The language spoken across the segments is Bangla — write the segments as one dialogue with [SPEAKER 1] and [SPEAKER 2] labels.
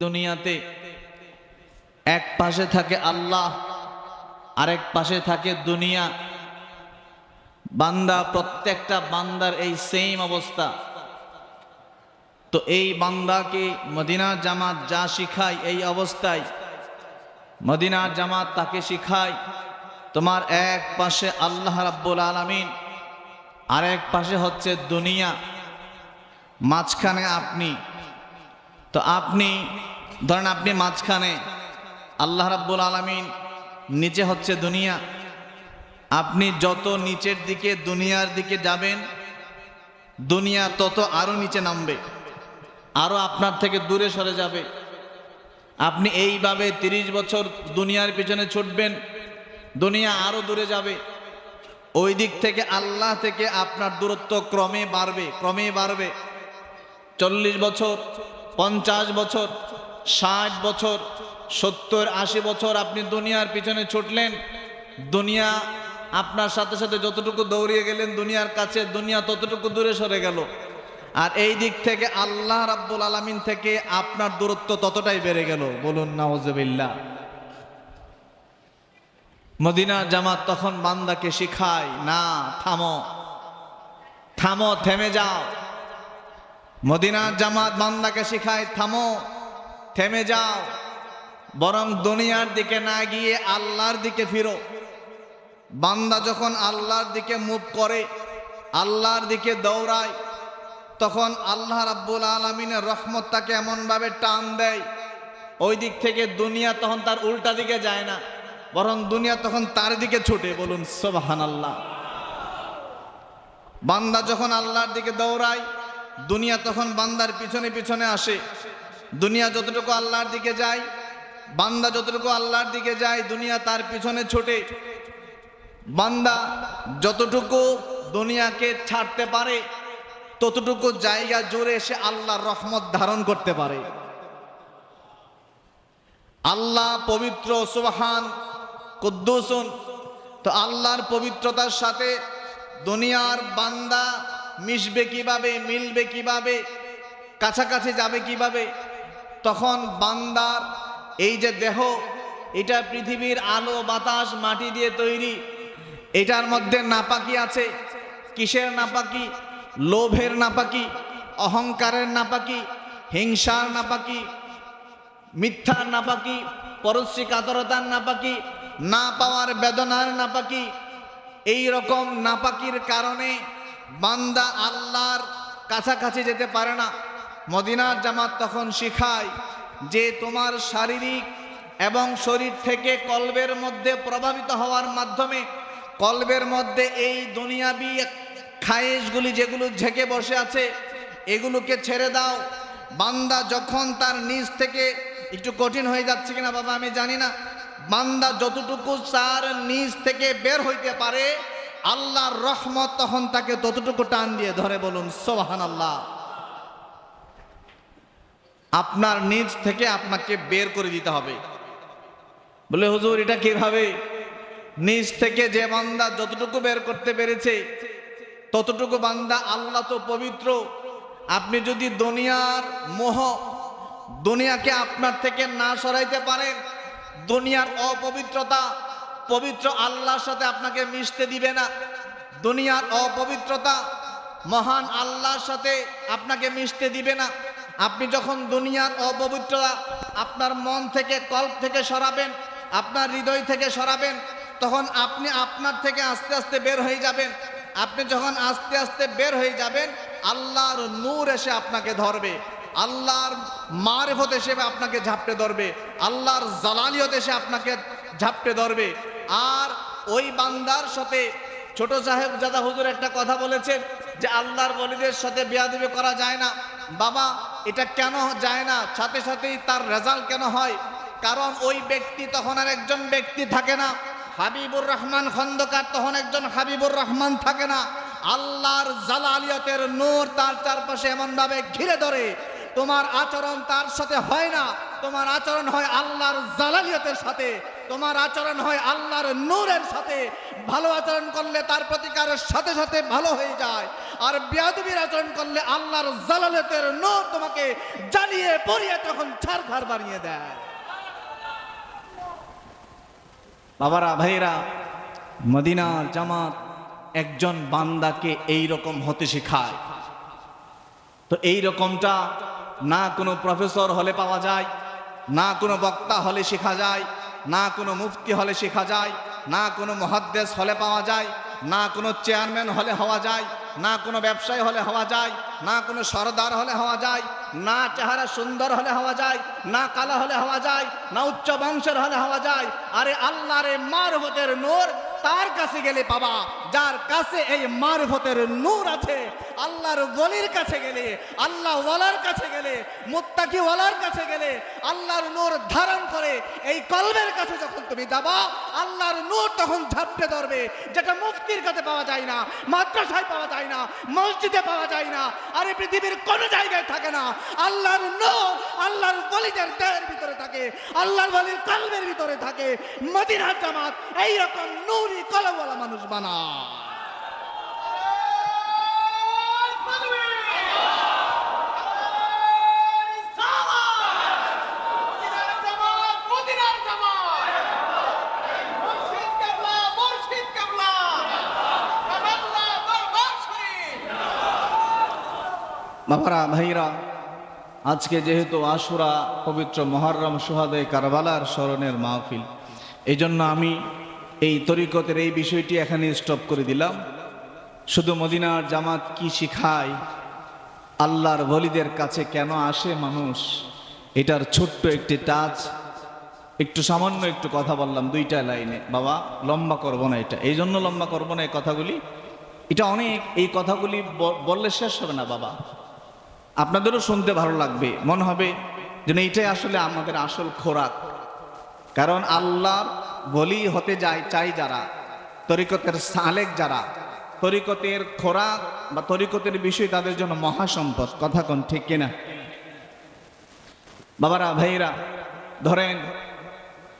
[SPEAKER 1] দুনিয়াতে এক পাশে থাকে আল্লাহ, আরেক পাশে থাকে দুনিয়া। বান্দা, প্রত্যেকটা বান্দার এই সেম অবস্থা। তো এই বান্দাকে মদিনার জামাত যা শিখায় এই অবস্থায় মদিনার জামাত তাকে শিখায়, তোমার এক পাশে আল্লাহ রাব্বুল আলামিন, আরেক পাশে হচ্ছে দুনিয়া। মাঝখানে আপনি তো আপনি, ধরেন আপনি মাঝখানে আল্লাহ রাব্বুল আলামিন নিচে হচ্ছে দুনিয়া। আপনি যত নিচের দিকে দুনিয়ার দিকে যাবেন, দুনিয়া তত আরও নিচে নামবে, আরও আপনার থেকে দূরে সরে যাবে। আপনি এইভাবে তিরিশ বছর দুনিয়ার পিছনে ছুটবেন, দুনিয়া আরও দূরে যাবে। ওই দিক থেকে আল্লাহ থেকে আপনার দূরত্ব ক্রমে বাড়বে ক্রমে বাড়বে। চল্লিশ বছর পঞ্চাশ বছর, ষাট বছর, সত্তর, আশি বছর আপনি দুনিয়ার পিছনে ছুটলেন। দুনিয়া আপনার সাথে সাথে যতটুকু দৌড়িয়ে গেলেন, দুনিয়ার কাছে দুনিয়া ততটুকু দূরে সরে গেল। আর এই দিক থেকে আল্লাহ রাব্বুল আলামিন থেকে আপনার দূরত্ব ততটাই বেড়ে গেল। বলুন, নাউজুবিল্লাহ। মদিনা জামাত তখন বান্দাকে শিখায়, না, থামো। থামো, থেমে যাও। মদিনার জামাত বান্দাকে শিখায়, থামো, থেমে যাও। বরং দুনিয়ার দিকে না গিয়ে আল্লাহর দিকে ফিরো। বান্দা যখন আল্লাহর দিকে মুখ করে, আল্লাহর দিকে দৌড়ায়, তখন আল্লাহ রাব্বুল আলমিনের রহমত তাকে এমনভাবে টান দেয়, ওই দিক থেকে দুনিয়া তখন তার উল্টা দিকে যায় না, বরং দুনিয়া তখন তার দিকে ছুটে। বলুন সোবাহান আল্লাহ বান্দা যখন আল্লাহর দিকে দৌড়ায় দুনিয়া তখন বান্দার পিছনে পিছনে আসে। দুনিয়া যতটুকু আল্লাহর দিকে যায়, বান্দা যতটুকু আল্লাহর দিকে যায়, দুনিয়া তার পিছনে ছোটে। বান্দা যতটুকু দুনিয়াকে ছাড়তে পারে, ততটুকু জায়গা জুড়ে এসে আল্লাহর রহমত ধারণ করতে পারে। আল্লাহ পবিত্র, সুবহান, কুদ্দুসুন। তো আল্লাহর পবিত্রতার সাথে দুনিয়ার বান্দা মিশবে কীভাবে, মিলবে কীভাবে, কাছাকাছি যাবে কীভাবে, তখন বান্দার এই যে দেহ, এটা পৃথিবীর আলো, বাতাস, মাটি দিয়ে তৈরি, এটার মধ্যে নাপাকি আছে। কিসের নাপাকি? লোভের নাপাকি, অহংকারের নাপাকি, হিংসার নাপাকি, মিথ্যার নাপাকি পরশ্রী কাতরতার নাপাকি, না পাওয়ার বেদনার নাপাকি এই রকম নাপাকির কারণে বান্দা আল্লাহর কাছাকাছি যেতে পারে না। মদিনার জামাত তখন শিখায় যে তোমার শারীরিক এবং শরীর থেকে কলবের মধ্যে প্রভাবিত হওয়ার মাধ্যমে কলবের মধ্যে এই দুনিয়াবি খায়েশগুলি যেগুলো ঝেঁকে বসে আছে, এগুলোকে ছেড়ে দাও। বান্দা যখন তার নিজ থেকে একটু কঠিন হয়ে যাচ্ছে কিনা বাবা আমি জানি না। বান্দা যতটুকু তার নিজ থেকে বের হইতে পারে আল্লাহর রহমত তখন তাকে ততটুকু টান দিয়ে ধরে বলুন সোহান আল্লাহ আপনার নিজ থেকে আপনাকে বের করে দিতে হবে। বলে, হুজুর, এটা কীভাবে? নিজ থেকে যে বান্দা যতটুকু বের করতে পেরেছে, ততটুকু বান্দা আল্লাহ তো পবিত্র। আপনি যদি দুনিয়ার মোহ দুনিয়াকে আপনার থেকে না সরাইতে পারেন, দুনিয়ার অপবিত্রতা পবিত্র আল্লাহর সাথে আপনাকে মিশতে দিবে না। দুনিয়ার অপবিত্রতা মহান আল্লাহর সাথে আপনাকে মিশতে দিবে না। আপনি যখন দুনিয়ার অপবিত্রতা আপনার মন থেকে, কল্প থেকে সরাবেন, আপনার হৃদয় থেকে সরাবেন, তখন আপনি আপনার থেকে আস্তে আস্তে বের হয়ে যাবেন। আপনি যখন আস্তে আস্তে বের হয়ে যাবেন, আল্লাহর নূর এসে আপনাকে ধরবে। আল্লাহর মারেফত এসে আপনাকে ঝাপটে ধরবে। আল্লাহর জালালিয়ত এসে আপনাকে ঝাপটে ধরবে। আর ওই বান্দার সাথে ছোট সাহেব জাদা হুজুর একটা কথা বলেছেন যে আল্লাহর বলিদের সাথে বিয়াদিবি করা যায় না। বাবা, এটা কেন যায় না? সাথে সাথেই তার রেজাল্ট কেন হয়? কারণ ওই ব্যক্তি তখন আর একজন ব্যক্তি থাকে না। হাবিবুর রহমান খন্দকার তখন একজন হাবিবুর রহমান থাকে না। আল্লাহর জালালিয়তের নূর তার চারপাশে এমনভাবে ঘিরে ধরে, তোমার আচরণ তার সাথে হয় না। তোমার আচরণ হয় আল্লাহর জালালিয়তের সাথে। তোমার আচরণ হয় আল্লাহর নূরের সাথে। ভালো আচরণ করলে তার প্রতিকারের সাথে সাথে ভালো হয়ে যায়। আর বেয়াদবির আচরণ করলে আল্লাহর জালালতের নূর তোমাকে জ্বালিয়ে পড়িয়ে তখন ছারখার বানিয়ে দেয়। বাবারা ভাইরা মদিনা জামাত একজন বান্দাকে এই রকম হতে শেখায়। তো এই রকমটা না কোনো প্রফেসর হলে পাওয়া যায়, না কোনো বক্তা হলে শেখা যায় না কোনো মুফতি হলে শেখা যায়, না কোনো মহাদ্দেশ হলে পাওয়া যায়, না কোনো চেয়ারম্যান হলে হওয়া যায়, না কোনো ব্যবসায়ী হলে হওয়া যায়, না কোনো সরদার হলে হওয়া যায়, না চেহারা সুন্দর হলে হওয়া যায়, না কালো হলে হওয়া যায়, না উচ্চ বংশের হলে হওয়া যায়, আরে আল্লাহরে মারফতের নোর তার কাছে গেলে পাবা। যার কাছে এই মারফতের নূর আছে, আল্লাহর বলির কাছে গেলে, আল্লাহ ওয়ালার কাছে গেলে, মুত্তাকি ওয়ালার কাছে গেলে, আল্লাহর নূর ধারণ করে এই কলবের কাছে যখন তুমি যাবা, আল্লাহর নূর তখন ঝাপটে ধরবে। যেটা মুফতির কাছে পাওয়া যায় না, মাদ্রাসায় পাওয়া যায় না, মসজিদে পাওয়া যায় না, আর এই পৃথিবীর কোনো জায়গায় থাকে না। আল্লাহর নূর আল্লাহর বলিদের দেহের ভিতরে থাকে, আল্লাহর বলির কলবের ভিতরে থাকে। মদিনার জামাত এইরকম নূরি কলমওয়ালা মানুষ বানায়। বাবারা, ভাইরা, আজকে যেহেতু আশুরা পবিত্র মহরম সোহাদে কারবালার স্মরণের মাহফিল, এই জন্য আমি এই তরিকতের এই বিষয়টি এখানে স্টপ করে দিলাম। শুধু মদিনার জামাত কি শিখায়? আল্লাহর বলিদের কাছে কেন আসে মানুষ? এটার ছোট্ট একটি টাচ। একটু সামান্য একটু কথা বললাম দুইটা লাইনে। বাবা, লম্বা করব না এটা। এই জন্য লম্বা করব না এই কথাগুলি। এটা অনেক, এই কথাগুলি বললে শেষ হবে না বাবা। আপনাদেরও শুনতে ভালো লাগবে। মনে হবে যেন এইটাই আসলে আমাদের আসল খোরাক। কারণ আল্লাহর বলি হতে যায়, চাই যারা? তরিকতের সালেক যারা? তরিকতের খোরাক বা তরিকতের বিষয় তাদের জন্য মহাসম্পদ। কথা কোন ঠিক কিনা? বাবারা ভাইরা ধরেন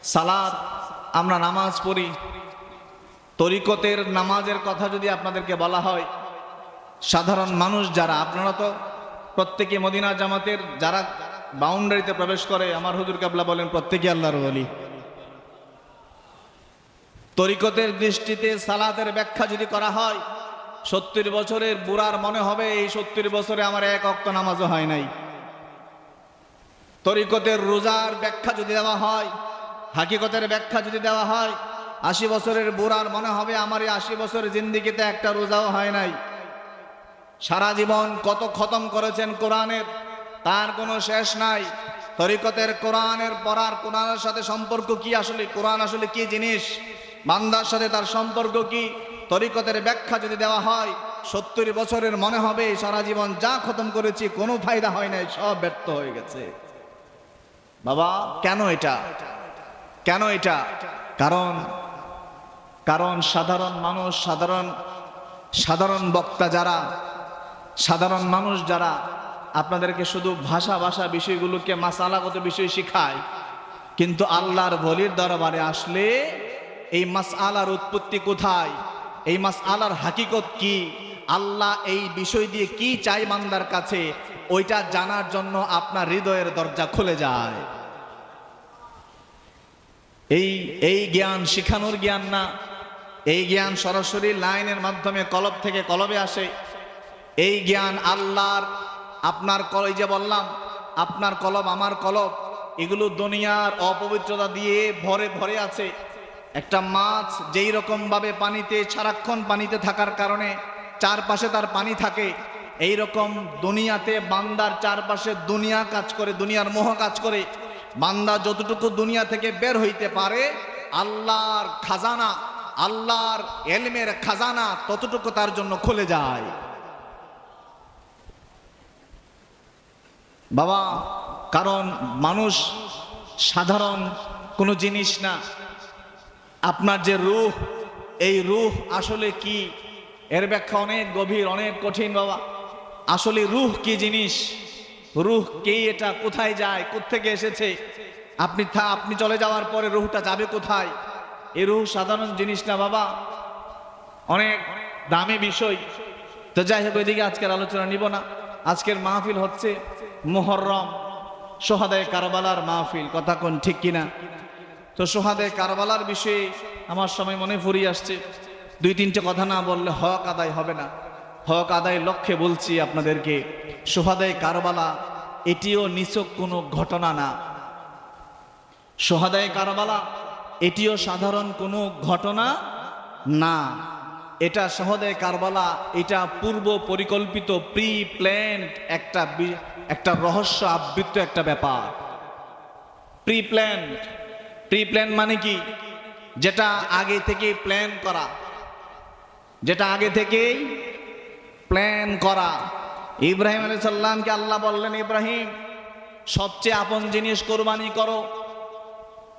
[SPEAKER 1] সালাদ, আমরা নামাজ পড়ি। তরিকতের নামাজের কথা যদি আপনাদেরকে বলা হয়, সাধারণ মানুষ যারা, আপনারা তো প্রত্যেকে মদিনা জামাতের যারা বাউন্ডারিতে প্রবেশ করে, আমার হুজুর কাবলা বলেন, প্রত্যেকে আল্লাহর বলি তরিকতের দৃষ্টিতে সালাতের ব্যাখ্যা যদি করা হয়, সত্তর বছরের বুড়ার মনে হবে এই সত্তর বছরে আমার এক অক্ত নামাজও হয় নাই। তরিকতের রোজার ব্যাখ্যা যদি দেওয়া হয়, হাকিকতের ব্যাখ্যা যদি দেওয়া হয়, আশি বছরের বুড়ার মনে হবে আমার এই আশি বছরের জিন্দিগিতে একটা রোজাও হয় নাই। সারা জীবন কত খতম করেছেন কোরআনের, তার কোনো শেষ নাই। তরিকতের কোরআনের পড়ার কোরআনের সাথে সম্পর্ক কি আসলে? কোরআন আসলে কি জিনিস? বান্দার সাথে তার সম্পর্ক কি? তরিকতের ব্যাখ্যা যদি দেওয়া হয়, সত্তর বছরের মনে হবে সারা জীবন যা খতম করেছি, কোনো ফায়দা হয় নাই, সব ব্যর্থ হয়ে গেছে। বাবা, কেন এটা? কেন এটা? কারণ কারণ সাধারণ মানুষ, সাধারণ সাধারণ বক্তা যারা, সাধারণ মানুষ যারা আপনাদেরকে শুধু ভাষা ভাষা বিষয়গুলোকে মাসালাগত বিষয় শিখায়, কিন্তু আল্লাহর বলির দরবারে আসলে এই মাস আলার উৎপত্তি কোথায়? এই মাস আলার হাকিকত কি? আল্লাহ এই বিষয় দিয়ে কি চাই মান্দার কাছে? ওইটা জানার জন্য আপনার হৃদয়ের দরজা খুলে যায়। এই এই জ্ঞান শিখানোর জ্ঞান না। এই জ্ঞান সরাসরি লাইনের মাধ্যমে কলব থেকে কলবে আসে। এই জ্ঞান আল্লাহর, আপনার কল যে বললাম, আপনার কলব, আমার কলব, এগুলো দুনিয়ার অপবিত্রতা দিয়ে ভরে ভরে আছে। একটা মাছ যেই রকম ভাবে পানিতে, সারাক্ষণ পানিতে থাকার কারণে চারপাশে তার পানি থাকে, এই রকম দুনিয়াতে বান্দার চারপাশে দুনিয়া কাজ করে, দুনিয়ার মোহ কাজ করে। বান্দা যতটুকু দুনিয়া থেকে বের হইতে পারে, আল্লাহর খাজানা, আল্লাহর এলমের খাজানা ততটুকু তার জন্য খুলে যায়। বাবা, কারণ মানুষ সাধারণ কোনো জিনিস না। আপনার যে রুহ এই রুহ আসলে কি? এর ব্যাখ্যা অনেক গভীর, অনেক কঠিন বাবা। আসলে রুহ কি জিনিস? রুহ কে এটা কোথায় যায়, কোত্থেকে এসেছে? আপনি থা, আপনি চলে যাওয়ার পরে রুহটা যাবে কোথায়? এই রুহ সাধারণ জিনিস না বাবা। অনেক দামি বিষয়। তো যাই হোক, ওইদিকে আজকের আলোচনা নিব না। আজকের মাহফিল হচ্ছে মোহরম সোহাদায় কারবালার মাহফিল। কথা কোন ঠিক কিনা? তো সোহাদে কারবালার বিষয়ে আমার সময় মনে ফুরিয়ে আসছে। দুই, তিনটে কথা না বললে হক আদায় হবে না। হক আদায় লক্ষ্যে বলছি আপনাদেরকে, সোহাদে কারবালা এটিও নিছক কোনো ঘটনা না। সোহাদায় কারবালা এটিও সাধারণ কোনো ঘটনা না। এটা সহদে কারবালা, এটা পূর্ব পরিকল্পিত প্রি প্ল্যান একটা একটা রহস্য আবৃত্ত একটা ব্যাপার। প্রি প্ল্যান প্রি প্ল্যান মানে কি? যেটা আগে থেকে প্ল্যান করা। যেটা আগে থেকেই প্ল্যান করা। ইব্রাহিম আলী সাল্লামকে আল্লাহ বললেন, ইব্রাহিম, সবচেয়ে আপন জিনিস কোরবানি করো।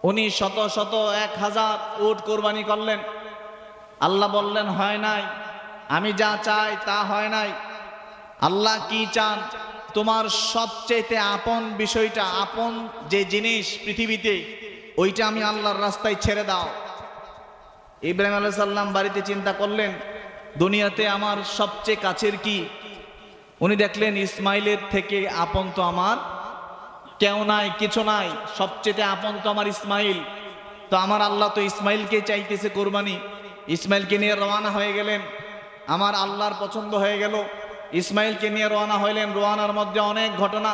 [SPEAKER 1] উনি শত শত এক হাজার উট কোরবানি করলেন। আল্লাহ বললেন, হয় নাই। আমি যা চাই তা হয় নাই। আল্লাহ কি চান? তোমার সবচেয়ে আপন বিষয়টা, আপন যে জিনিস পৃথিবীতে ওইটা আমি আল্লাহর রাস্তায় ছেড়ে দাও। ইব্রাহিম আলাইহিস সাল্লাম বাড়িতে চিন্তা করলেন, দুনিয়াতে আমার সবচেয়ে কাছের কি? উনি দেখলেন, ইসমাইলের থেকে আপন তো আমার কেউ নাই, কিছু নাই। সবচেয়ে আপন তো আমার ইসমাইল। তো আমার আল্লাহ তো ইসমাইলকে চাইতেছে কোরবানি। ইসমাইলকে নিয়ে রওয়ানা হয়ে গেলেন। আমার আল্লাহর পছন্দ হয়ে গেল। ইসমাইলকে নিয়ে রওনা হইলেন। রোয়ানার মধ্যে অনেক ঘটনা।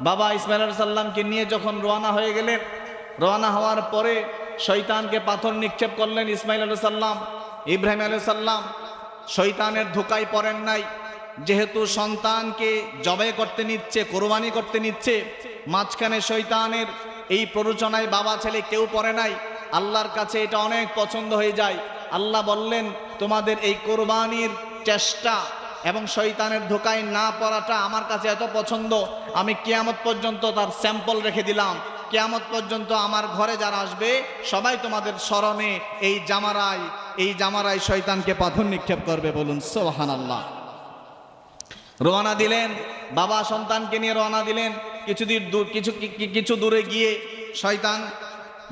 [SPEAKER 1] বাবা ইসমাইল সাল্লামকে নিয়ে যখন রওনা হয়ে গেলেন রওনা হওয়ার পরে শয়তানকে পাথর নিক্ষেপ করলেন ইসমাইল আলাইহিস সাল্লাম ইব্রাহিম আলাইহিস সাল্লাম শয়তানের ধোকায় পড়েন নাই। যেহেতু সন্তানকে জবে করতে নিচ্ছে, কোরবানি করতে নিচ্ছে, মাঝখানে শৈতানের এই প্ররোচনায় বাবা ছেলে কেউ পড়ে নাই। আল্লাহর কাছে এটা অনেক পছন্দ হয়ে যায়। আল্লাহ বললেন, তোমাদের এই কোরবানির চেষ্টা এবং শৈতানের ধোকায় না পড়াটা আমার কাছে এত পছন্দ। আমি কেয়ামত পর্যন্ত তার স্যাম্পল রেখে দিলাম। কিয়ামত পর্যন্ত আমার ঘরে যারা আসবে, সবাই তোমাদের স্মরণে এই জামারায় এই জামারায় শয়তানকে পাথর নিক্ষেপ করবে বলুন সোহান আল্লাহ রওনা দিলেন, বাবা সন্তানকে নিয়ে রওনা দিলেন। কিছু দূর কিছু কিছু দূরে গিয়ে শয়তান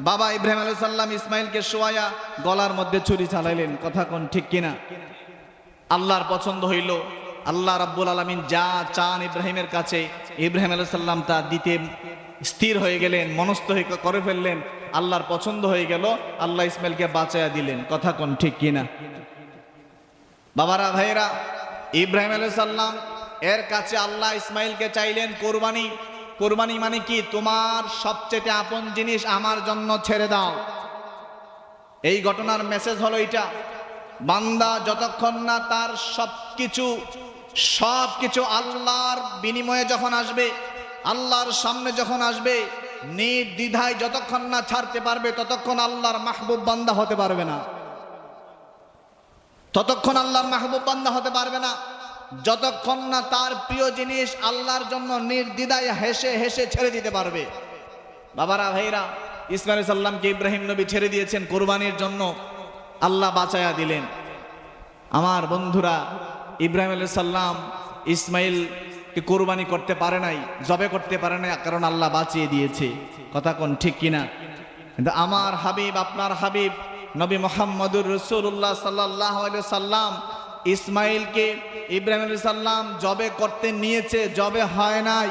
[SPEAKER 1] বাবা ইব্রাহিম আলাইহিস সাল্লাম ইসমাইলকে শোয়ায়া গলার মধ্যে ছুরি চালাইলেন। কথা কোন ঠিক কিনা? আল্লাহর পছন্দ হইল, আল্লাহ রাব্বুল আলামিন যা চান ইব্রাহিমের কাছে, ইব্রাহিম আলাইহিস সাল্লাম তা দিতে স্থির হয়ে গেলেন, মনস্থ হয়ে করে ফেললেন, আল্লাহর পছন্দ হয়ে গেল, আল্লাহ ইসমাইলকে বাঁচায়া দিলেন। কথা কোন ঠিক কিনা বাবারা ভাইরা ইব্রাহিম আলাইহিস সাল্লাম এর কাছে আল্লাহ ইসমাইলকে চাইলেন কোরবানি। কোরবানি মানে কি? তোমার সবচেয়ে আপন জিনিস আমার জন্য ছেড়ে দাও। এই ঘটনার মেসেজ হলো এটা বান্দা যতক্ষণ না তার সবকিছু সব কিছু আল্লাহর বিনিময়ে যখন আসবে আল্লাহর সামনে যখন আসবে নির্দ্বিধায় যতক্ষণ না ছাড়তে পারবে, ততক্ষণ আল্লাহর মাহবুব বান্দা হতে পারবে না। ততক্ষণ আল্লাহর মাহবুব বান্দা হতে পারবে না। যতক্ষণ না তার প্রিয় জিনিস আল্লাহর জন্য নির্দ্বিধায় হেসে হেসে ছেড়ে দিতে পারবে। বাবারা, ভাইরা ইসমাইল সাল্লামকে ইব্রাহিম নবী ছেড়ে দিয়েছেন কোরবানির জন্য। আল্লাহ বাঁচায়া দিলেন। আমার বন্ধুরা, ইব্রাহিম আলাইহিস সাল্লাম ইসমাইলকে কোরবানি করতে পারে নাই, জবে করতে পারে নাই, কারণ আল্লাহ বাঁচিয়ে দিয়েছে। কথা কোন ঠিক কিনা? কিন্তু আমার হাবিব, আপনার হাবিব, নবী মোহাম্মদুর রসুল্লাহ সাল্লাহ সাল্লাম ইসমাইলকে ইব্রাহিম সাল্লাম জবে করতে নিয়েছে, জবে হয় নাই।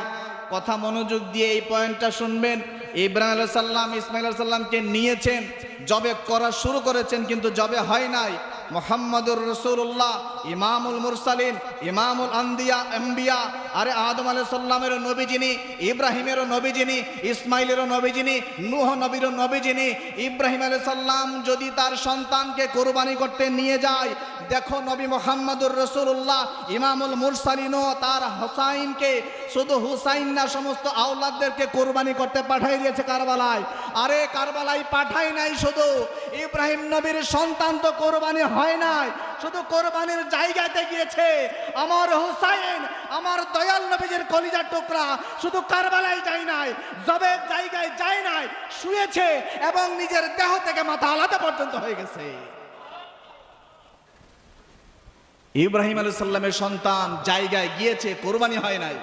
[SPEAKER 1] কথা মনোযোগ দিয়ে এই পয়েন্টটা শুনবেন। ইব্রাহিম আলাইহিস সাল্লাম ইসমাইল সাল্লামকে নিয়েছেন, জবে করা শুরু করেছেন, কিন্তু জবে হয় নাই। মোহাম্মদুর রসুল্লাহ ইমামুল মুরসালিন, ইমামুল আন্দিয়া এম্বিয়া আরে আদম আলাইহিস সাল্লামেরও নবী যিনি ইব্রাহিমেরও নবী যিনি ইসমাইলেরও নবী যিনি নুহ নবীরও নবী যিনি ইব্রাহিম আলাইহিস সাল্লাম যদি তার সন্তানকে কোরবানি করতে নিয়ে যায়, দেখো নবী মোহাম্মদুর রসুল্লাহ ইমামুল মুরসালিনও তার হোসাইনকে শুধু হুসাইন না, সমস্ত আওলাদদেরকে কোরবানি করতে পাঠাই দিয়েছে কারবালায়। আরে কারবালায় পাঠাই নাই শুধু। ইব্রাহিম নবীর সন্তান তো কোরবানি হয় নাই। শুধু কোরবানির জায়গাতে গিয়েছে। আমার হুসাইন, আমার দয়াল নবীজের কলিজার টুকরা শুধু কারবালায় যায় নাই, জবের জায়গায় যায় নাই, শুয়েছে এবং নিজের দেহ থেকে মাথা আলাদা পর্যন্ত হয়ে গেছে। ইব্রাহিম আলু সাল্লামের সন্তান জায়গায় গিয়েছে, কোরবানি হয় নাই।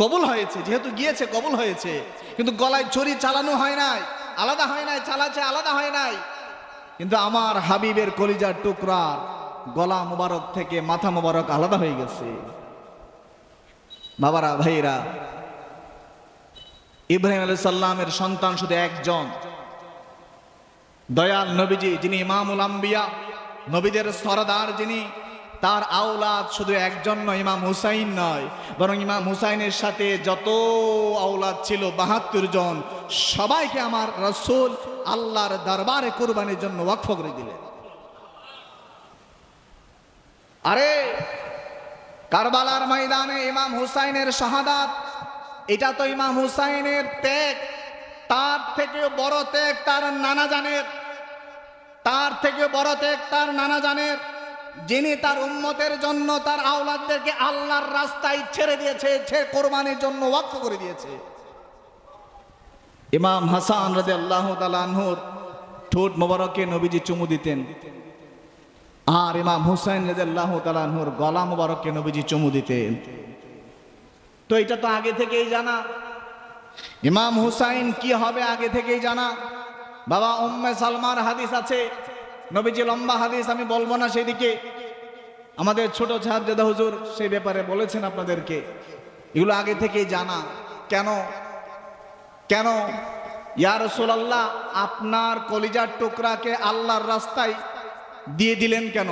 [SPEAKER 1] কবুল হয়েছে, যেহেতু গিয়েছে, কবুল হয়েছে। কিন্তু গলায় ছড়ি চালানো হয় নাই, আলাদা হয় নাই, চালাচ্ছে, আলাদা হয় নাই। কিন্তু আমার হাবিবের কলিজার টুকরার গলা মোবারক থেকে মাথা মোবারক আলাদা হয়ে গেছে। বাবারা ভাইরা ইব্রাহিম আলাইহিস সাল্লামের সন্তান শুধু একজন। দয়াল নবীজি, যিনি ইমামুল আম্বিয়া, নবীদের সরদার যিনি তার আওলাদ শুধু একজন নয়, ইমাম হুসাইন নয়। বরং ইমাম হুসাইনের সাথে যত আওলাদ ছিল, বাহাত্তর জন, সবাইকে আমার রসুল আল্লাহর দরবারে কোরবানির জন্য ওয়াকফ করে দিলেন। আরে, কারবালার ময়দানে ইমাম হুসাইনের শাহাদাত, এটা তো ইমাম হুসাইনের ত্যাগ। তার থেকে বড় ত্যাগ তার নানা জানের। তার থেকে বড় ত্যাগ তার নানা জানের। যিনি তার উম্মতের জন্য, তার আওলাদদেরকে আল্লাহর রাস্তায় ছেড়ে দিয়েছে ছেড়ে কোরবানির জন্য ওয়াকফ করে দিয়েছে। ইমাম হাসান রাজে আল্লাহ তালানহুর ঠোঁট মোবারকে নবীজি চুমু দিতেন। আর ইমাম হুসাইন রাজে আল্লাহ তালানহুর গলা মোবারককে নবীজি চুমু দিতেন। তো এটা তো আগে থেকেই জানা। ইমাম হুসাইন কি হবে আগে থেকেই জানা? বাবা উম্মে সালমার হাদিস আছে। নবীজি লম্বা হাদিস আমি বলব না সেদিকে আমাদের ছোট সাহাবজাদা হুজুর সেই ব্যাপারে বলেছেন আপনাদেরকে। এগুলো আগে থেকেই জানা। কেন? কেন? ইয়া রাসূলুল্লাহ, আপনার কলিজার টুকরাকে আল্লাহর রাস্তায় দিয়ে দিলেন কেন?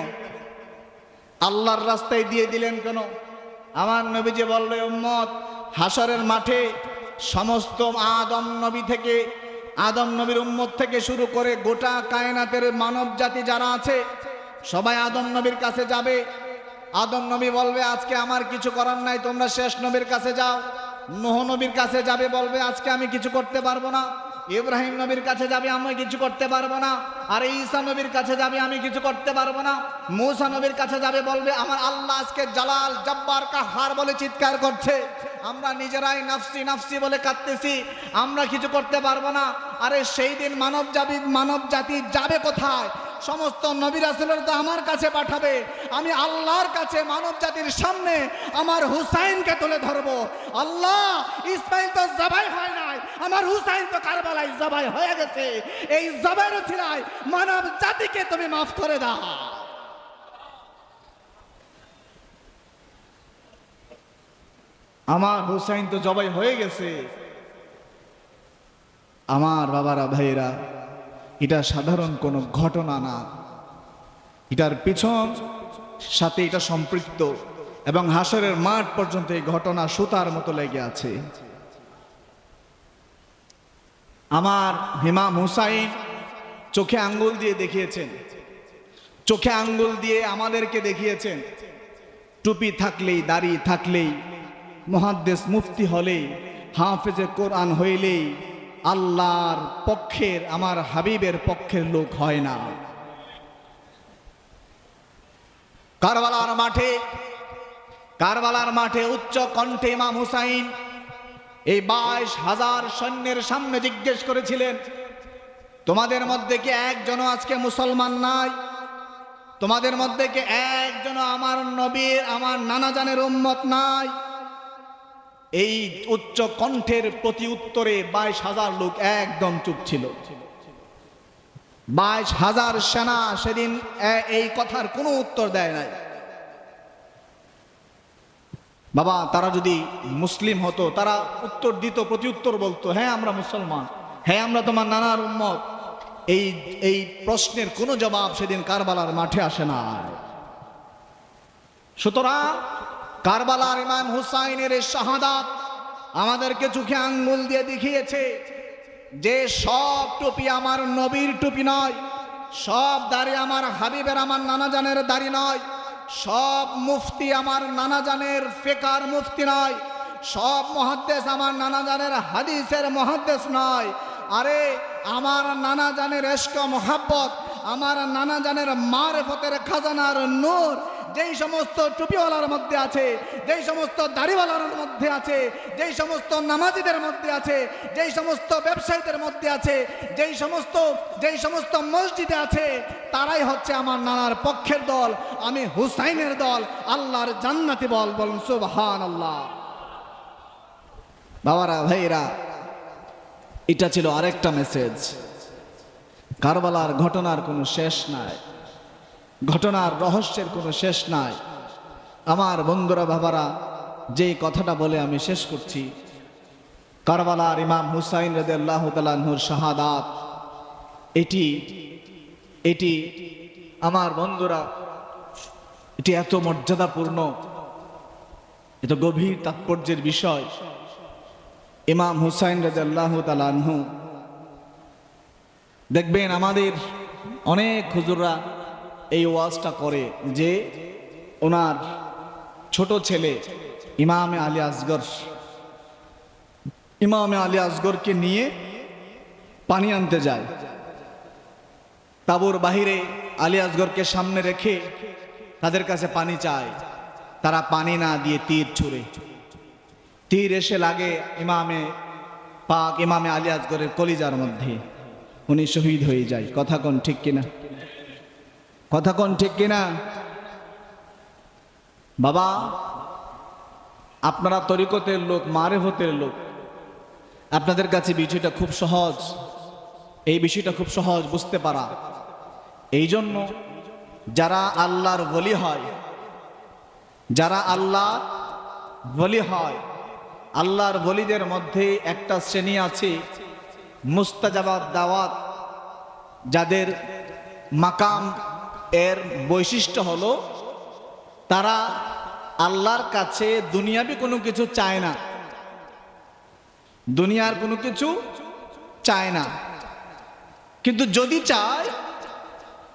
[SPEAKER 1] আল্লাহর রাস্তায় দিয়ে দিলেন কেন? আমার নবীজি বললে উম্মত হাসরের মাঠে সমস্ত আদম নবী থেকে আদম নবীর উম্মত থেকে শুরু করে গোটা কায়নাতের মানব জাতি যারা আছে, সবাই আদম নবীর কাছে যাবে। আদম নবী বলবে, আজকে আমার কিছু করার নাই, তোমরা শেষ নবীর কাছে যাও। নোহ নবীর কাছে যাবে, বলবে, আজকে আমি কিছু করতে পারব না। ইব্রাহিম নবীর কাছে যাবে, আমি কিছু করতে পারব না। আর ঈসা নবীর কাছে যাবে, আমি কিছু করতে পারব না। মূসা নবীর কাছে যাবে, বলবে, আমার আল্লাহ আজকে জালাল, জব্বার কাহার বলে চিৎকার করছে। আমরা নিজেরাই নাফসি নাফসি বলে কাঁদতেছি। আমরা কিছু করতে পারব না। আরে সেই দিন মানব জাতি মানব জাতি যাবে কোথায়? সমস্ত নবী রাসূলের তো আমার কাছে পাঠাবে। আমি আল্লাহর কাছে মানব জাতির সামনে আমার হুসাইনকে তুলে ধরবো। আল্লাহ, ইসমাইল তো জবাই হয় নাই আমার হুসাইন তো কারবালায় জবাই হয়ে গেছে। এই জবাইয়ের ছিলাই মানব জাতিকে তুমি মাফ করে দাও। আমার হুসাইন তো জবাই হয়ে গেছে। আমার বাবারা, ভাইয়েরা, এটা সাধারণ কোনো ঘটনা না। এটার পিছন সাথে এটা সম্পৃক্ত এবং হাসরের মাঠ পর্যন্ত এই ঘটনা সুতার মতো লেগে আছে। আমার হেমা হুসাইন চোখে আঙ্গুল দিয়ে দেখিয়েছেন। চোখে আঙ্গুল দিয়ে আমাদেরকে দেখিয়েছেন। টুপি থাকলেই, দাড়ি থাকলেই, মহাদ্দেশ মুফতি হলেই, হাফেজে কোরআন হইলেই আল্লাহর পক্ষের, আমার হাবিবের পক্ষের লোক হয় না। কারবালার মাঠে কারবালার মাঠে উচ্চ কণ্ঠে ইমাম হুসাইন এই বাইশ হাজার সৈন্যের সামনে জিজ্ঞেস করেছিলেন, তোমাদের মধ্যে কি একজনও আজকে মুসলমান নাই? তোমাদের মধ্যে কি একজনও আমার নবীর, আমার নানাজানের উম্মত নাই? এই উচ্চ কণ্ঠের প্রতি উত্তরে বাইশ হাজার লোক একদম চুপ ছিল। বাইশ হাজার সেনা সেদিন এই কথার কোনো উত্তর দেয় নাই। বাবা, তারা যদি মুসলিম হতো, তারা উত্তর দিত প্রতি উত্তর বলতো হ্যাঁ আমরা মুসলমান। হ্যাঁ আমরা তোমার নানার উম্মত। এই এই প্রশ্নের কোনো জবাব সেদিন কারবালার মাঠে আসে না। সুতরাং কারবালার ইমাম হুসাইনের শাহাদাত আমাদেরকে চোখে আঙ্গুল দিয়ে দেখিয়েছে যে সব টুপি আমার নবীর টুপি নয়, সব দাড়ি আমার হাবিবের, আমার নানা জানের দাড়ি নয়। সব মুফতি আমার নানা জানের ফেকার মুফতি নয় সব মহাদ্দেশ আমার নানা জানের হাদিসের মহাদ্দেশ নয় আরে, আমার নানা জানের এস্ক মহাব্বত, আমার নানা জানের মারেফতের খাজানার নূর যেই সমস্ত টুপিওয়ালার মধ্যে আছে, যেই সমস্ত দাড়িওয়ালার মধ্যে আছে, যেই সমস্ত নামাজিদের মধ্যে আছে, যেই সমস্ত ব্যবসায়ীদের মধ্যে আছে, যেই সমস্ত যেই সমস্ত মসজিদে আছে, তারাই হচ্ছে আমার নানার পক্ষের দল, আমি হুসাইনের দল, আল্লাহর জান্নাতি বল বলুন সুবহান আল্লাহ বাবারা ভাইরা এটা ছিল আরেকটা মেসেজ কারবালার ঘটনার কোনো শেষ নাই। ঘটনার রহস্যের কোনো শেষ নাই। আমার বন্ধুরা, বাবারা, যেই কথাটা বলে আমি শেষ করছি। কারবালার ইমাম হুসাইন রদে আল্লাহ তালাহুর শাহাদাত। এটি এটি আমার বন্ধুরা, এটি এত মর্যাদাপূর্ণ, এত গভীর তাৎপর্যের বিষয়। ইমাম হুসাইন রাজা আল্লাহ তালাহু দেখবেন আমাদের অনেক হুজুররা এই ওয়াজটা করে যে ওনার ছোট ছেলে ইমামে আলী আসগর, ইমামে আলী আসগরকে নিয়ে পানি আনতে যায়। তাবুর বাহিরে আলী আসগরকে সামনে রেখে তাদের কাছে পানি চায়। তারা পানি না দিয়ে তীর ছুড়ে। তীর এসে লাগে ইমামে পাক, ইমামে আলী আসগরের কলিজার মধ্যে। উনি শহীদ হয়ে যায়। কথা কোন ঠিক কিনা? কথা কোন ঠিক কিনা? বাবা, আপনারা তরিকতের লোক মারে হতের লোক। আপনাদের কাছে বিষয়টা খুব সহজ। এই বিষয়টা খুব সহজ, বুঝতে পারা। এই জন্য যারা আল্লাহর বলি হয়, যারা আল্লাহ বলি হয়, আল্লাহর বলিদের মধ্যে একটা শ্রেণি আছে, মুস্তাজাবাদ দাওয়াত, যাদের মাকাম এর বৈশিষ্ট্য হলো তারা আল্লাহর কাছে দুনিয়াবি কোনো কিছু চায় না। দুনিয়ার কোনো কিছু চায় না। কিন্তু যদি চায়,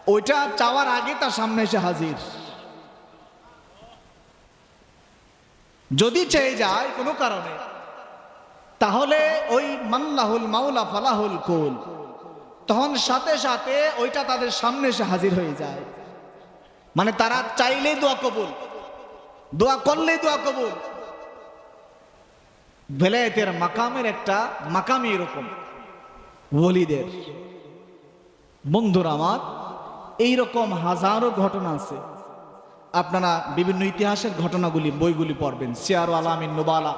[SPEAKER 1] ওইটা চাওয়ার আগে তার সামনে এসে হাজির। যদি চেয়ে যায় কোনো কারণে, তাহলে ওই মাল্লাহুল মাওলা ফালাহুল কুল। তখন সাথে সাথে ওইটা তাদের সামনে এসে হাজির হয়ে যায়। মানে তারা চাইলেই দোয়া কবুল, দোয়া করলেই দোয়া কবুল। ভেলায়েতের মাকামের একটা মাকামি এরকম, ওলিদের। বন্ধুরা আমার, এইরকম হাজারো ঘটনা আছে। আপনারা বিভিন্ন ইতিহাসের ঘটনাগুলি, বইগুলি পড়বেন। সিয়ার আলামিন নোবালা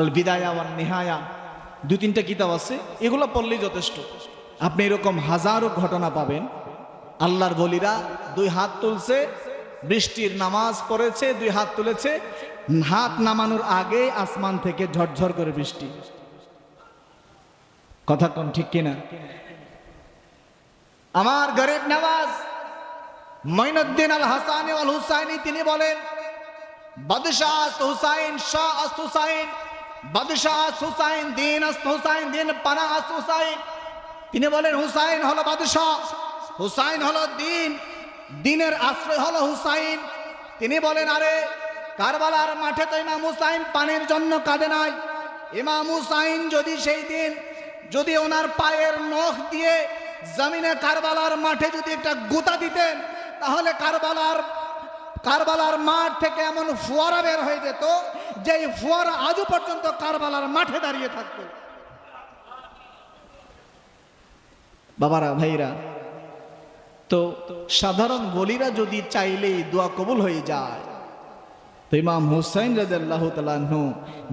[SPEAKER 1] আল বিদায়া ওয়ান নিহায়া দু তিনটা কিতাব আছে, এগুলো পড়লেই যথেষ্ট। আপনি এরকম হাজারো ঘটনা পাবেন। আল্লাহর বলিরা দুই হাত তুলছে, বৃষ্টির নামাজ পড়েছে, দুই হাত তুলেছে, হাত নামানোর আগে আসমান থেকে ঝরঝর করে বৃষ্টি। কথা কোন ঠিক কিনা? আমার গরিব নওয়াজ মঈনুদ্দিন আল হাসান আল হুসাইনি তিনি বলেন, বাদশাহ হুসাইন, শাহ হুসাইন, বাদশাহ হুসাইন, দিন হুসাইন, দিন পানা হুসাইন তিনি বলেন, হুসাইন হলো বাদশাহ, হুসাইন হলো দিন, দিনের আশ্রয় হলো হুসাইন। তিনি বলেন, আরে, কারবালার মাঠে তো ইমাম হুসাইন পানির জন্য কাঁদে নাই। ইমাম হুসাইন যদি সেই দিন, যদি ওনার পায়ের নখ দিয়ে জমিনে কারবালার মাঠে যদি একটা গুতা দিতেন, তাহলে কারবালার কারবালার মাঠ থেকে এমন ফোয়ারা বের হয়ে যেত যে এই ফোয়ারা আজও পর্যন্ত কারবালার মাঠে দাঁড়িয়ে থাকতো। বাবারা, ভাইরা, তো সাধারণ বলিরা যদি চাইলেই দোয়া কবুল হয়ে যায়, তো ইমাম হুসাইন রাজাল্লাহ তালাহু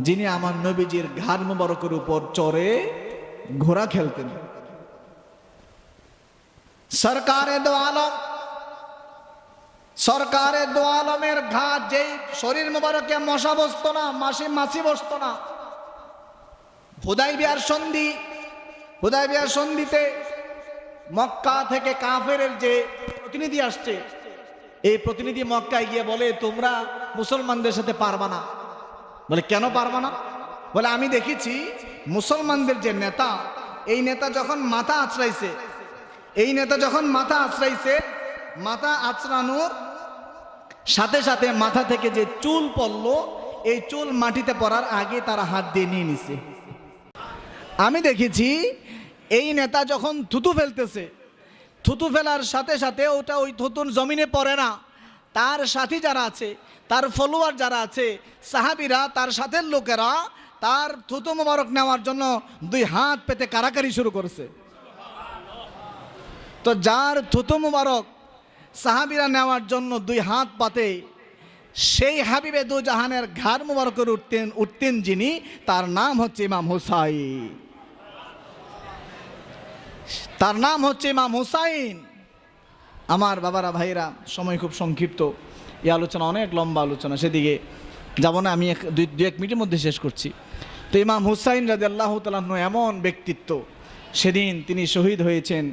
[SPEAKER 1] যিনি আমার নবীজির ঘাড় মুবারকের উপর চড়ে ঘোড়া খেলতেন। সরকারে দো আলম, সরকারে দো আলমের ঘাট যেই শরীর মুবারকে মশা বসত না, মাসি মাছি বসত না হুদাই বিহার সন্ধি হুদাই বিহার সন্ধিতে মক্কা থেকে কাফের যে প্রতিনিধি আসছে, এই প্রতিনিধি মক্কায় গিয়ে বলে, তোমরা মুসলমানদের সাথে পারবা না। বলে, কেন পারবা না? বলে, আমি দেখেছি মুসলমানদের যে নেতা, এই নেতা যখন মাথা আছড়াইছে এই নেতা যখন মাথা আছড়াইছে মাথা আছড়ানোর সাথে সাথে মাথা থেকে যে চুল পড়ল, এই চুল মাটিতে পড়ার আগে তারা হাত দিয়ে নিয়ে নিছে। আমি দেখেছি এই নেতা যখন থুতু ফেলতেছে, থুতু ফেলার সাথে সাথে ওটা ওই থুতুর জমিনে পড়ে না। তার সাথী যারা আছে, তার ফলোয়ার যারা আছে, সাহাবিরা, তার সাথের লোকেরা তার থুতু মোবারক নেওয়ার জন্য দুই হাত পেতে কারাকারি শুরু করেছে। তো যার থুতু মোবারক সাহাবিরা নেওয়ার জন্য দুই হাত পাতে,
[SPEAKER 2] সেই হাবিবে দু জাহানের ঘাড় মুবারক করে উঠতেন উঠতেন যিনি, তার নাম হচ্ছে ইমাম হুসাইন। তার নাম হচ্ছে ইমাম হুসাইন। আমার বাবারা ভাইরা সময় খুব সংক্ষিপ্ত। এই আলোচনা অনেক লম্বা আলোচনা, সেদিকে যাব না, আমি এক দুই দু এক মিনিটের মধ্যে শেষ করছি। তো ইমাম হুসাইন রাজি আল্লাহ তালাহ এমন ব্যক্তিত্ব, সেদিন তিনি শহীদ হয়েছেন